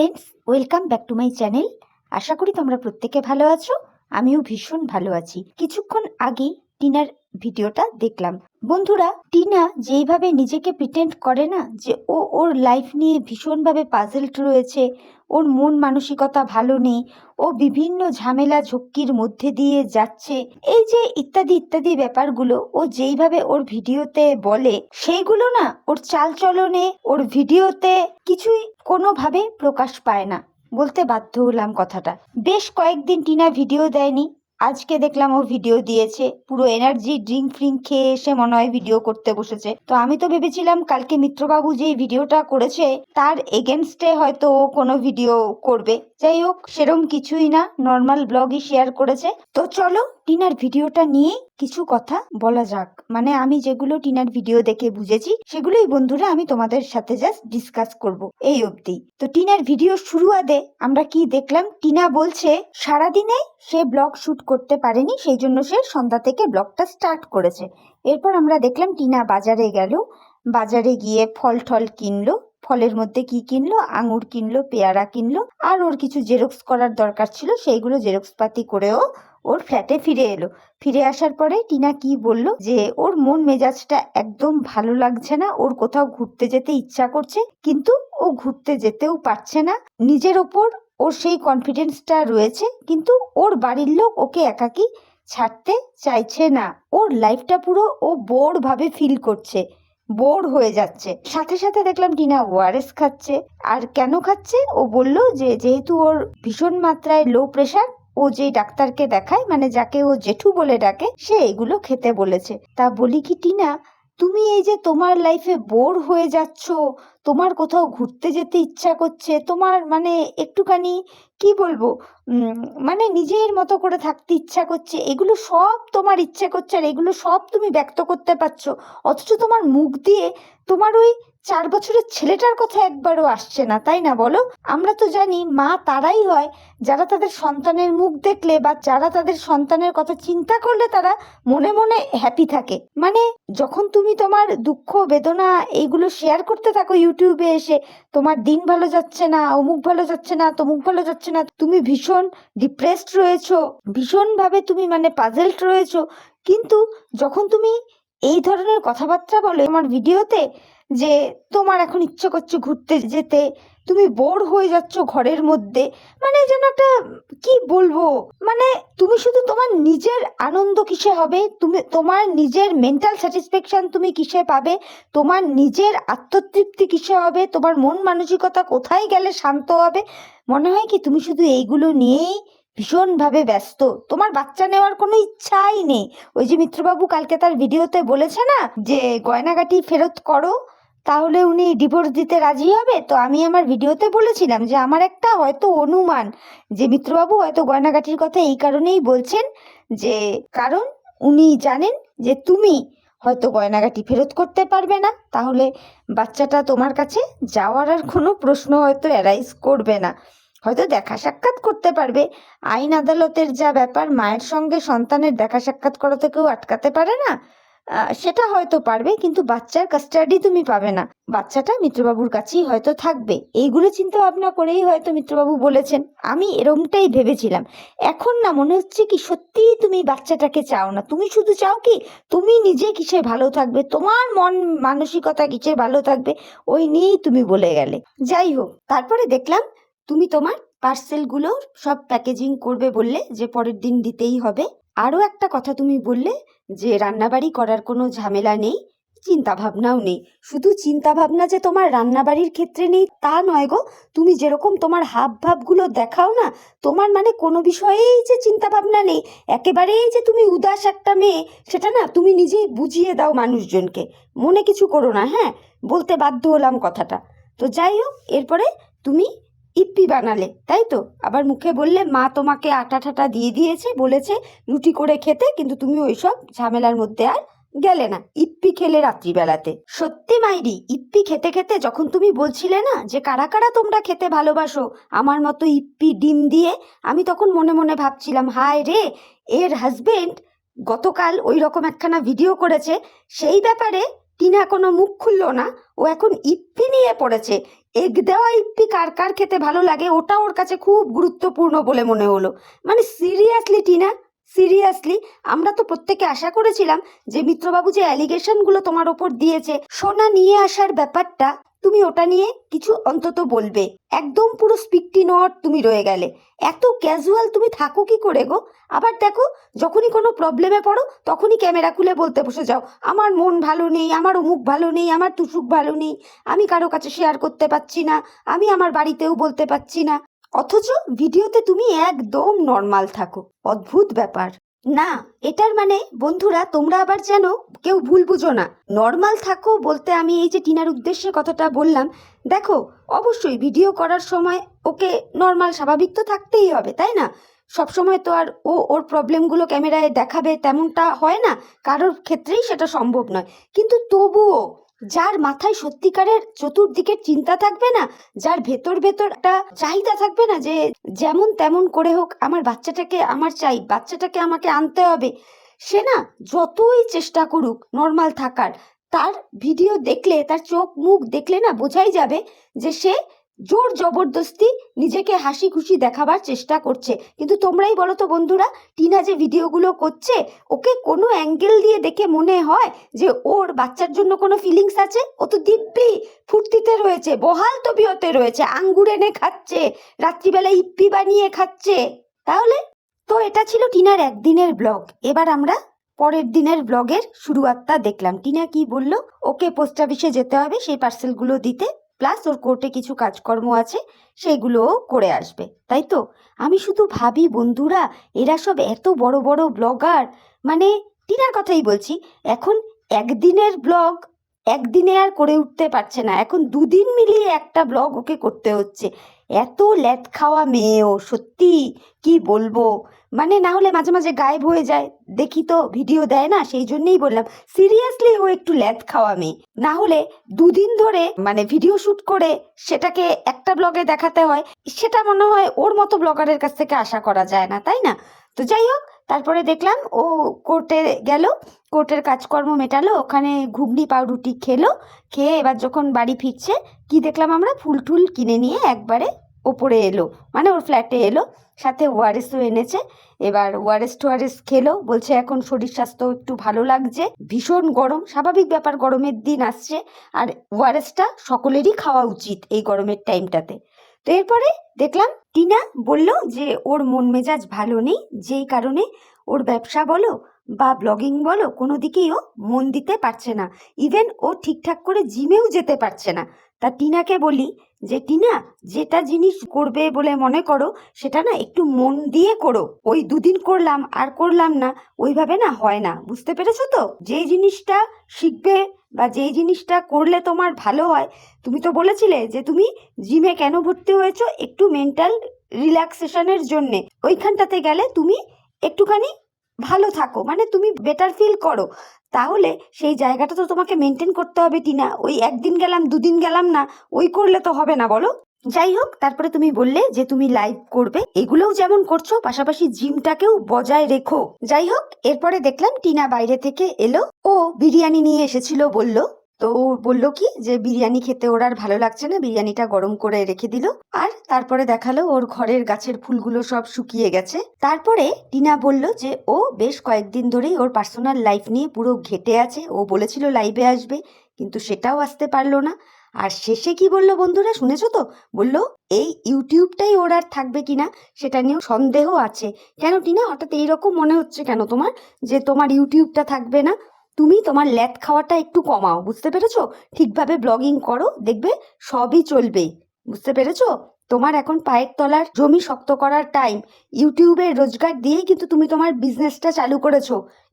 Friends welcome back to my channel আশা করি তোমরা প্রত্যেকে ভালো আছো, আমিও ভীষণ ভালো আছি। কিছুক্ষণ আগেই টিনার ভিডিওটা দেখলাম। বন্ধুরা, টিনা যেইভাবে নিজেকে প্রিটেন্ড করে না, যে ও ওর লাইফ নিয়ে ভীষণভাবে পাজেলড রয়েছে, ওর মন মানসিকতা ভালো নেই, ও বিভিন্ন ঝামেলা ঝক্কির মধ্যে দিয়ে যাচ্ছে, এই যে ইত্যাদি ইত্যাদি ব্যাপারগুলো ও যেইভাবে ওর ভিডিওতে বলে, সেইগুলো না ওর চালচলনে, ওর ভিডিওতে কিছুই কোনোভাবে প্রকাশ পায় না। বলতে বাধ্য হলাম কথাটা। বেশ কয়েকদিন টিনা ভিডিও দেয়নি আজকে দেখলাম ও ভিডিও দিয়েছে। পুরো এনার্জি ড্রিঙ্ক ফ্রিঙ্ক খেয়ে এসে মনে হয় ভিডিও করতে বসেছে। তো আমি তো ভেবেছিলাম কালকে মিত্রবাবু যে ভিডিওটা করেছে, তার এগেনস্টে হয়তো ও কোনো ভিডিও করবে। যাই হোক, সেরম কিছুই না। নর্মাল ব্লগই শেয়ার করেছে। তো চলো, টিনার ভিডিওটা নিয়ে কিছু কথা বলা যাক। মানে আমি যেগুলো টিনার ভিডিও দেখে বুঝেছি, সেগুলোই বন্ধুরা আমি তোমাদের সাথে জাস্ট ডিসকাস করব। এই অবধি। তো টিনার ভিডিও শুরু আদে আমরা কি দেখলাম? টিনা বলছে, সারাদিনে সে ব্লগ শুট করতে পারেনি, সেই জন্য সে সন্ধ্যা থেকে ব্লগটা স্টার্ট করেছে। এরপর আমরা দেখলাম টিনা বাজারে গেল। বাজারে গিয়ে ফল টল কিনলো। ফলের মধ্যে কি কিনলো? আঙুর কিনলো, পেয়ারা কিনলো, আর ওর কিছু জেরক্স করার দরকার ছিল, সেইগুলো জেরক্স পাতি করেও ওর ফ্ল্যাটে ফিরে এলো। ফিরে আসার পরে টিনা কি বলল? যে ওর মন মেজাজটা একদম ভালো লাগছে না, ওর কোথাও ঘুরতে যেতে ইচ্ছা করছে, কিন্তু ও ঘুরতে যেতেও পারছে না। নিজের ওপর ওর সেই কনফিডেন্সটা রয়েছে, কিন্তু ওর বাড়ির লোক ওকে একাকি ছাড়তে চাইছে না। ওর লাইফটা পুরো ও বোর ভাবে ফিল করছে। বোর হয়ে যাচ্ছে। সাথে সাথে দেখলাম টিনা ওআরএস খাচ্ছে। আর কেন খাচ্ছে? ও বলল যে, যেহেতু ওর ভীষণ মাত্রায় লো প্রেশার ও যে ডাক্তারকে দেখায় মানে যাকে ও জেঠু বলে ডাকে, সে এগুলো খেতে বলেছে। তা বলি কি, টিনা, তুমি এই যে তোমার লাইফে বোর হয়ে যাচ্ছ, তোমার কোথাও ঘুরতে যেতে ইচ্ছা করছে, তোমার মানে একটুখানি কি বলব? মানে নিজের মতো করে থাকতে ইচ্ছা করছে। এগুলো সব তোমার ইচ্ছে করছে আর এগুলো সব তুমি ব্যক্ত করতে পারছ। অথচ তোমার মুখ দিয়ে তোমার ওই চার বছরের ছেলেটার কথা একবারও আসছে না, তাই না বলো? আমরা তো জানি মা তারাই হয়, যারা তাদের সন্তানের মুখ দেখলে বা যারা তাদের সন্তানের কথা চিন্তা করলে তারা মনে মনে হ্যাপি থাকে। মানে যখন তুমি তোমার দুঃখ, বেদনা এইগুলো শেয়ার করতে থাকো ইউটিউবে এসে, তোমার দিন ভালো যাচ্ছে না, অমুক ভালো যাচ্ছে না, তমুক ভালো যাচ্ছে না, তুমি ভীষণ ডিপ্রেসড রয়েছো, ভীষণভাবে তুমি মানে পাজেলড রয়েছো। কিন্তু যখন তুমি এই ধরনের কথাবার্তা বলো আমার ভিডিওতে যে তোমার এখন ইচ্ছে করছে ঘুরতে যেতে, তুমি বোর হয়ে যাচ্ছ ঘরের মধ্যে। মানে যেন একটা, কি বলব? মানে তুমি শুধু তোমার নিজের আনন্দ কিসে হবে? তুমি, তোমার নিজের মেন্টাল স্যাটিসফ্যাকশন তুমি কিসে পাবে? তোমার নিজের আত্মতৃপ্তি কিসে হবে? তোমার মন মানসিকতা কোথায় গেলে শান্ত হবে? মনে হয় কি তুমি শুধু এইগুলো নিয়েই ভীষণভাবে ব্যস্ত। তোমার বাচ্চা নেওয়ার কোনো ইচ্ছাই নেই। ওই যে মিত্রবাবু কালকে তার ভিডিওতে বলেছে না, যে গয়নাগাটি ফেরত করো। তাহলে উনি ডিভোর্স দিতে রাজি হবে? তো আমি আমার ভিডিওতে বলেছিলাম যে আমার একটা হয়তো অনুমান যে মিত্রবাবু হয়তো গয়নাগাটির কথা এই কারণেই বলছেন যে, কারণ উনি জানেন যে তুমি হয়তো গয়নাগাটি ফেরত করতে পারবে না। তাহলে বাচ্চাটা তোমার কাছে যাওয়ার আর কোনো প্রশ্ন হয়তো অ্যারাইজ করবে না। হয়তো দেখা সাক্ষাৎ করতে পারবে। আইন আদালতের যা ব্যাপার, মায়ের সঙ্গে সন্তানের দেখা সাক্ষাৎ করা কেউ আটকাতে পারে না। সেটা হয়তো পারবে, কিন্তু বাচ্চার কাস্টাডি তুমি পাবে না। বাচ্চাটা মিত্রবাবুর কাছেই হয়তো থাকবে। এইগুলো চিন্তা ভাবনা করেই হয়তো মিত্রবাবু বলেছেন। আমি এরমটাই ভেবেছিলাম। এখন না মনে হচ্ছে কি সত্যিই তুমি বাচ্চাটাকে চাও না। তুমি শুধু চাও কি তুমি নিজে কিসে ভালো থাকবে, তোমার মন মানসিকতা কিসে ভালো থাকবে, ওই নিয়েই তুমি বলে গেলে। যাই হোক, তারপরে দেখলাম তুমি তোমার পার্সেলগুলো সব প্যাকেজিং করবে বললে যে পরের দিন দিতেই হবে। আরও একটা কথা তুমি বললে যে রান্নাবাড়ি করার কোনো ঝামেলা নেই চিন্তা ভাবনাও নেই। শুধু চিন্তা ভাবনা যে তোমার রান্নাবাড়ির ক্ষেত্রে নেই তা নয় গো, তুমি যেরকম তোমার হাব ভাবগুলো দেখাও না, তোমার মানে কোনো বিষয়েই যে চিন্তা ভাবনা নেই। একেবারেই যে তুমি উদাস একটা মেয়ে, সেটা না তুমি নিজেই বুঝিয়ে দাও মানুষজনকে। মনে কিছু করো না হ্যাঁ? বলতে বাধ্য হলাম কথাটা। তো যাই হোক, এরপরে তুমি ইপ্পি বানালে, তাই তো? আবার মুখে বললে, মা তোমাকে আটা ঠাটা দিয়ে দিয়েছে, বলেছে রুটি করে খেতে, কিন্তু তুমি ওইসব ঝামেলার মধ্যে আর গেলে না। ইপ্পি খেলে রাত্রিবেলাতে। সত্যি মাইরি, ইপ্পি খেতে খেতে যখন তুমি বলছিলে না যে, কারা কারা তোমরা খেতে ভালোবাসো? আমার মতো ইপ্পি ডিম দিয়ে আমি তখন মনে মনে ভাবছিলাম, হায় রে, এর হাজবেন্ড গতকাল ওই রকম একখানা ভিডিও করেছে, সেই ব্যাপারে টিনা কোনো মুখ খুললো না। ও এখন ইপ্পি নিয়ে পড়েছে। এগ দেওয়া ইপ্পি কার কার খেতে ভালো লাগে, ওটা ওর কাছে খুব গুরুত্বপূর্ণ বলে মনে হলো। মানে সিরিয়াসলি টিনা সিরিয়াসলি আমরা তো প্রত্যেকে আশা করেছিলাম যে মিত্রবাবু যে অ্যালিগেশনগুলো তোমার ওপর দিয়েছে, সোনা নিয়ে আসার ব্যাপারটা তুমি ওটা নিয়ে কিছু অন্তত বলবে। একদম পুরো স্পিকটি নট তুমি রয়ে গেলে। এত ক্যাজুয়াল তুমি থাকো কি করে গো? আবার দেখো, যখনই কোনো প্রবলেমে পড়ো, তখনই ক্যামেরা খুলে বলতে বসে যাও। আমার মন ভালো নেই, আমার অমুক ভালো নেই, আমার তুসুক ভালো নেই। আমি কারও কাছে শেয়ার করতে পারছি না, আমি আমার বাড়িতেও বলতে পারছি না। অথচ ভিডিওতে তুমি একদম নর্মাল থাকো। অদ্ভুত ব্যাপার। না, এটার মানে বন্ধুরা, তোমরা আবার যেন কেউ ভুল বুঝো না। নর্মাল থাকো বলতে আমি এই যে টিনার উদ্দেশ্যে কথাটা বললাম। দেখো, অবশ্যই ভিডিও করার সময় ওকে নর্মাল স্বাভাবিক তো থাকতেই হবে, তাই না? সবসময় তো আর ও ওর প্রবলেমগুলো ক্যামেরায় দেখাবে তেমনটা হয় না। কারোর ক্ষেত্রেই সেটা সম্ভব নয়। কিন্তু তবুও যার মাথায় সত্যিকারের চতুর্দিকের চিন্তা থাকবে না, যার ভেতর ভেতর একটা চাহিদা থাকবে না যে যেমন তেমন করে হোক আমার বাচ্চাটাকে আমার চাই, বাচ্চাটাকে আমাকে আনতে হবে। সে না যতই চেষ্টা করুক নর্মাল থাকার, তার ভিডিও দেখলে, তার চোখ মুখ দেখলে না বোঝাই যাবে যে সে জোর জবরদস্তি নিজেকে হাসি খুশি দেখাবার চেষ্টা করছে। কিন্তু তোমরাই বলো তো বন্ধুরা, টিনা যে ভিডিওগুলো করছে, ওকে কোনো অ্যাঙ্গেল দিয়ে দেখে মনে হয় যে ওর বাচ্চার জন্য কোনো ফিলিংস আছে? ও তো দিব্যি ফুর্তিতে রয়েছে, বহাল তবিয়তে রয়েছে, আঙ্গুর এনে খাচ্ছে, রাত্রিবেলা ইপ্পি বানিয়ে খাচ্ছে। তাহলে? তো এটা ছিল টিনার একদিনের ব্লগ। এবার আমরা পরের দিনের ব্লগের শুরুয়াতটা দেখলাম। টিনা কি বলল? ওকে পোস্ট অফিসে যেতে হবে, সেই পার্সেলগুলো দিতে। প্লাস ওর কোর্টে কিছু কাজকর্ম আছে সেইগুলোও করে আসবে, তাই তো? আমি শুধু ভাবি, বন্ধুরা, এরা সব এত বড় বড় ব্লগার মানে টিনার কথাই বলছি, এখন একদিনের ব্লগ একদিনে আর করে উঠতে পারছে না। এখন দুদিন মিলিয়ে একটা ব্লগ ওকে করতে হচ্ছে। এত ল্যাদ খাওয়া মেয়েও, সত্যি কি বলব? মানে না হলে মাঝে মাঝে গায়েব হয়ে যায়। দেখি তো, ভিডিও দেয় না? সেই জন্যই বললাম, সিরিয়াসলি ও একটু ল্যাদ খাওয়া মেয়ে। না হলে দুদিন ধরে মানে ভিডিও শুট করে সেটাকে একটা ব্লগে দেখাতে হয়। সেটা মনে হয় ওর মতো ব্লগারের কাছ থেকে আশা করা যায় না, তাই না? তো যাই হোক, তারপরে দেখলাম ও কোর্টে গেল, কোর্টের কাজকর্ম মেটালো, ওখানে ঘুগনি, পাউরুটি খেলো, খেয়ে এবার যখন বাড়ি ফিরছে, কি দেখলাম আমরা? ফুল টুল কিনে নিয়ে একবারে ওপরে এলো মানে ওর ফ্ল্যাটে এলো, সাথে ওয়ারেসও এনেছে। এবার ওয়ারেস টোয়ারেস খেলো, বলছে এখন শরীর স্বাস্থ্য একটু ভালো লাগছে। ভীষণ গরম, স্বাভাবিক ব্যাপার, গরমের দিন আসছে। আর ওয়ারেসটা সকলেরই খাওয়া উচিত এই গরমের টাইমটাতে তো এরপরে দেখলাম, টিনা বলল যে ওর মন মেজাজ ভালো নেই, যেই কারণে ওর ব্যবসা বলো বা ব্লগিং বলো, কোনো দিকেই ও মন দিতে পারছে না। ইভেন ও ঠিকঠাক করে জিমেও যেতে পারছে না। তা টিনাকে বলি যে, টিনা, যেটা জিনিস করবে বলে মনে করো, সেটা না একটু মন দিয়ে করো। ওই দুদিন করলাম, আর করলাম না, ওইভাবে না হয় না। বুঝতে পেরেছ তো? যেই জিনিসটা শিখবে বা যেই জিনিসটা করলে তোমার ভালো হয়, তুমি তো বলেছিলে যে, তুমি জিমে কেন ভর্তি হয়েছো? একটু মেন্টাল রিল্যাক্সেশনের জন্যে। ওইখানটাতে গেলে তুমি একটুখানি ভালো থাকো মানে তুমি বেটার ফিল করো। তাহলে সেই জায়গাটা তো তোমাকে মেনটেন করতে হবে, টিনা। ওই একদিন গেলাম, দুদিন গেলাম না, ওই করলে তো হবে না, বলো। যাই হোক, তারপরে তুমি বললে যে তুমি লাইভ করবে। এগুলোও যেমন করছ, পাশাপাশি জিমটাকেও বজায় রেখো। যাই হোক, এরপরে দেখলাম টিনা বাইরে থেকে এলো। ও বিরিয়ানি নিয়ে এসেছিল, বলল। তো ও বলল কি যে বিরিয়ানি খেতে ওর আর ভালো লাগছে না, বিরিয়ানিটা গরম করে রেখে দিল। আর তারপরে দেখাল ওর ঘরের গাছের ফুলগুলো সব শুকিয়ে গেছে। তারপরে টিনা বলল যে ও বেশ কয়েকদিন ধরেই ওর পার্সোনাল লাইফ নিয়ে পুরো ঘেটে আছে। ও বলেছিল লাইভে আসবে, কিন্তু সেটাও আসতে পারল না। আর শেষে কি বলল বন্ধুরা শুনেছো তো? বলল, এই ইউটিউবটাই ওর আর থাকবে কিনা সেটা নিয়েও সন্দেহ আছে। কেন টিনা, হঠাৎ এইরকম মনে হচ্ছে কেন তোমার? যে তোমার ইউটিউবটা থাকবে না তুমি তোমার ল্যাদ খাওয়াটা একটু কমাও, বুঝতে পেরেছ? ঠিকভাবে ব্লগিং করো, দেখবে সবই চলবে বুঝতে পেরেছ? তোমার এখন পায়ের তলার জমি শক্ত করার টাইম ইউটিউবে রোজগার দিয়েই কিন্তু তুমি তোমার বিজনেসটা চালু করেছ,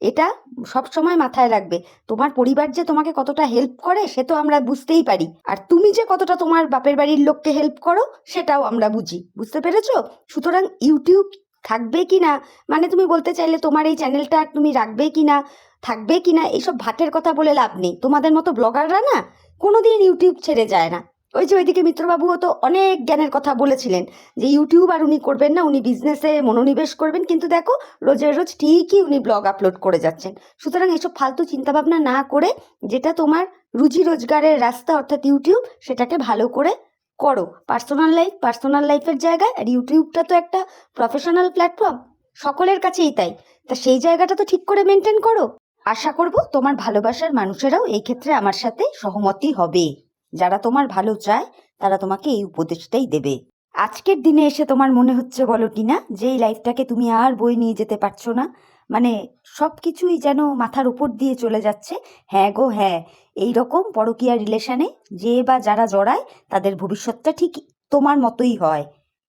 এটা সব সময় মাথায় রাখবে। তোমার পরিবার যে তোমাকে কতটা হেল্প করে, সে তো আমরা বুঝতেই পারি। আর তুমি যে কতটা তোমার বাপের বাড়ির লোককে হেল্প করো, সেটাও আমরা বুঝি, বুঝতে পেরেছ? সুতরাং ইউটিউব থাকবে কি না? মানে তুমি বলতে চাইলে তোমার এই চ্যানেলটা তুমি রাখবে কি না? থাকবে কি না? এইসব ভাটের কথা বলে লাভ নেই। তোমাদের মতো ব্লগাররা না কোনোদিন ইউটিউব ছেড়ে যায় না। ওই যে ওইদিকে মিত্রবাবুও তো অনেক জ্ঞানের কথা বলেছিলেন যে ইউটিউব আর উনি করবেন না, উনি বিজনেসে মনোনিবেশ করবেন। কিন্তু দেখো, রোজের রোজ ঠিকই উনি ব্লগ আপলোড করে যাচ্ছেন। সুতরাং এসব ফালতু চিন্তাভাবনা না করে যেটা তোমার রুজি রোজগারের রাস্তা অর্থাৎ ইউটিউব, সেটাকে ভালো করে করো। পার্সোনাল লাইফ পার্সোনাল লাইফের জায়গায় আর ইউটিউবটা তো একটা প্রফেশনাল প্ল্যাটফর্ম সকলের কাছেই তাই। তা সেই জায়গাটা তো ঠিক করে মেনটেন করো। আশা করব তোমার ভালোবাসার মানুষেরাও এই ক্ষেত্রে আমার সাথে সহমতি হবে। যারা তোমার ভালো চায়, তারা তোমাকে এই উপদেশটাই দেবে। আজকের দিনে এসে তোমার মনে হচ্ছে বলো টিনা, যে এই লাইফটাকে তুমি আর বই নিয়ে যেতে পারছ না। মানে সব কিছুই যেন মাথার উপর দিয়ে চলে যাচ্ছে। হ্যাঁ গো হ্যাঁ এই রকম পরকীয়া রিলেশনে যে বা যারা জড়ায়, তাদের ভবিষ্যৎটা ঠিক তোমার মতোই হয়।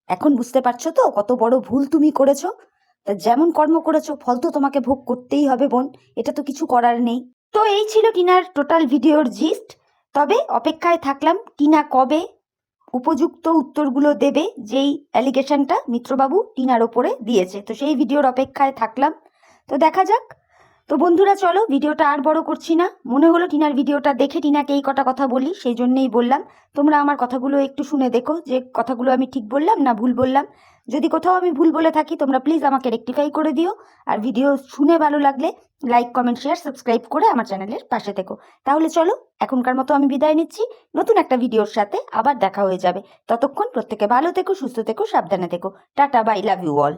এখন বুঝতে পারছ তো কত বড় ভুল তুমি করেছ? তা যেমন কর্ম করেছ, ফল তো তোমাকে ভোগ করতেই হবে বোন, এটা তো কিছু করার নেই। তো এই ছিল টিনার টোটাল ভিডিওর জিস্ট তবে অপেক্ষায় থাকলাম টিনা কবে উপযুক্ত উত্তরগুলো দেবে, যেই অ্যালিগেশনটা মিত্রবাবু টিনার ওপরে দিয়েছে। তো সেই ভিডিওর অপেক্ষায় থাকলাম। তো দেখা যাক। তো বন্ধুরা, চলো ভিডিওটা আর বড় করছি না। মনে হলো টিনার ভিডিওটা দেখে টিনাকে এই কটা কথা বলি, সেই জন্যেই বললাম। তোমরা আমার কথাগুলো একটু শুনে দেখো যে কথাগুলো আমি ঠিক বললাম না ভুল বললাম। যদি কোথাও আমি ভুল বলে থাকি, তোমরা প্লিজ আমাকে রেকটিফাই করে দিও। আর ভিডিও শুনে ভালো লাগলে লাইক কমেন্ট শেয়ার সাবস্ক্রাইব করে আমার চ্যানেলের পাশে থেকো। তাহলে চলো, এখনকার মতো আমি বিদায় নিচ্ছি। নতুন একটা ভিডিওর সাথে আবার দেখা হয়ে যাবে। ততক্ষণ প্রত্যেকে ভালো থেকো, সুস্থ থেকো, সাবধানে থেকো। Tata bye love you all